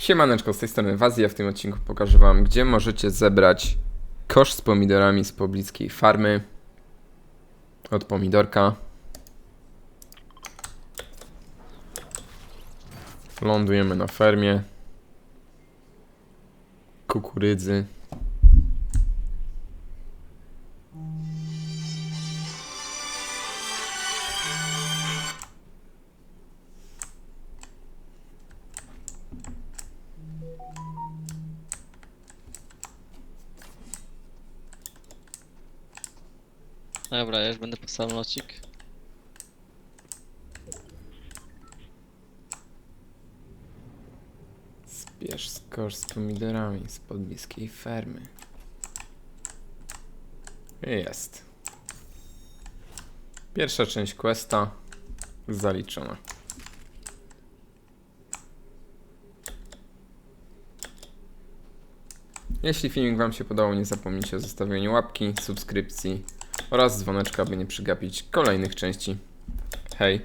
Siemaneczko, z tej strony Wazja. W tym odcinku pokażę Wam, gdzie możecie zebrać kosz z pomidorami z pobliskiej farmy od pomidorka. Lądujemy na fermie kukurydzy. Dobra, ja już będę po samolocik. Zbierz kosz z pomidorami z pobliskiej fermy. Jest. Pierwsza część questa zaliczona. Jeśli filmik Wam się podobał, nie zapomnijcie o zostawieniu łapki, subskrypcji oraz dzwoneczka, by nie przegapić kolejnych części. Hej!